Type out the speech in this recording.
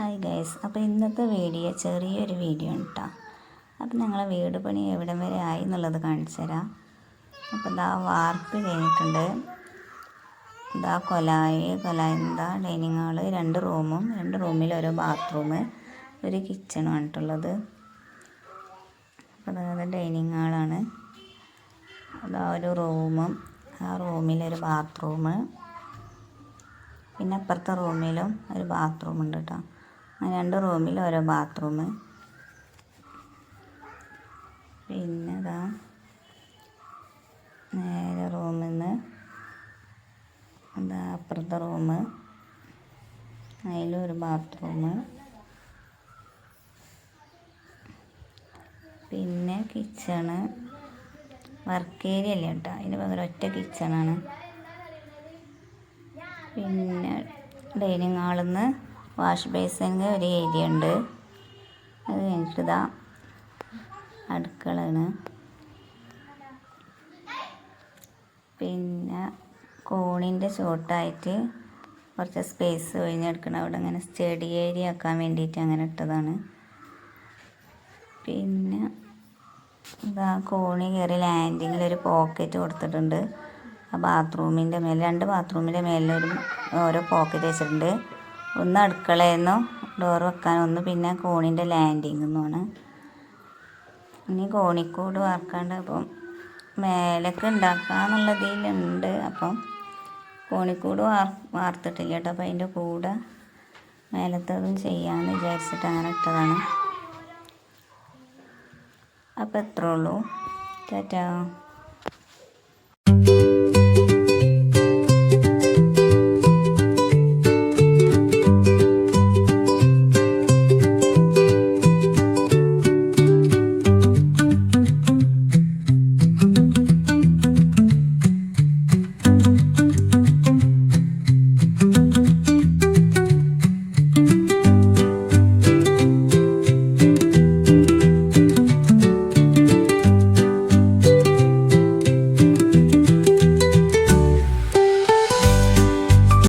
Hi guys അപ്പോൾ ഇന്നത്തെ video ചെറിയൊരു വീഡിയോ ആണ് കേട്ടോ അപ്പോൾ ഞങ്ങളെ വീട് പണി എവിടം വരെ ആയി എന്നുള്ളത് കാണിച്ചു തരാം. അപ്പോൾ ഇതാ വാർപ്പ് കഴിഞ്ഞിട്ടുണ്ട്. ഇതാ കൊലായി കൊലായി എന്താ? ഡൈനിങ് ഹാൾ രണ്ട് റൂമും രണ്ട് റൂമിൽ ഓരോ ബാത്റൂം ഒരു കിച്ചണും ആയിട്ടുള്ളത് അപ്പോൾ അതായത് ഡൈനിങ് ഹാളാണ് അതാ ഒരു റൂമും ആ റൂമിലൊരു ബാത്റൂം പിന്നെ അപ്പുറത്തെ റൂമിലും ഒരു ബാത്റൂം ഉണ്ട് കേട്ടോ രണ്ട് റൂമിൽ ഓരോ ബാത്റൂം പിന്നെ ഇതാ നേരെ റൂമിൽ നിന്ന് എന്താ അപ്പുറത്തെ റൂം അതിലും ഒരു ബാത്റൂം പിന്നെ കിച്ചണ് വർക്ക് ഏരിയ അല്ലേ കേട്ടോ? അതിന് പകരം ഒറ്റ കിച്ചണാണ് പിന്നെ ഡൈനിങ് ഹാളിൽ നിന്ന് വാഷ് ബേസിന്റെ ഒരു ഏരിയ ഉണ്ട്. അത് കഴിഞ്ഞിട്ട് ഇതാ അടുക്കളയാണ്. പിന്നെ കോണിന്റെ ചോട്ടായിട്ട് കുറച്ച് സ്പേസ് ഒഴിഞ്ഞെടുക്കണം. അവിടെ അങ്ങനെ സ്റ്റഡി ഏരിയ ആക്കാൻ വേണ്ടിയിട്ട് അങ്ങനെ ഇട്ടതാണ്. പിന്നെ ഇതാ കോണി കയറി ലാൻഡിങ്ങിൽ ഒരു പോക്കറ്റ് കൊടുത്തിട്ടുണ്ട്. ആ ബാത്റൂമിന്റെ മേലെ രണ്ട് ബാത്റൂമിന്റെ മേലെ ഒരു ഓരോ പോക്കറ്റ് വെച്ചിട്ടുണ്ട്. ഒന്ന് അടുക്കളയെന്നു ഡോർ വെക്കാൻ ഒന്ന് പിന്നെ കോണിന്റെ ലാൻഡിങ് എന്നാണ് ഇനി കോണിക്കൂട് വാർക്കാണ്ട് അപ്പം മേലൊക്കെ ഉണ്ടാക്കാന്നുള്ളതിലുണ്ട് അപ്പം കോണിക്കൂട് വാർ വാർത്തിട്ടില്ല കേട്ടോ. അപ്പം അതിന്റെ കൂടെ മേലത്തതും ചെയ്യാമെന്ന് വിചാരിച്ചിട്ട് അങ്ങനെ ഇട്ടതാണ്. അപ്പോൾ എത്ര ഉള്ളൂ? ടാറ്റാ.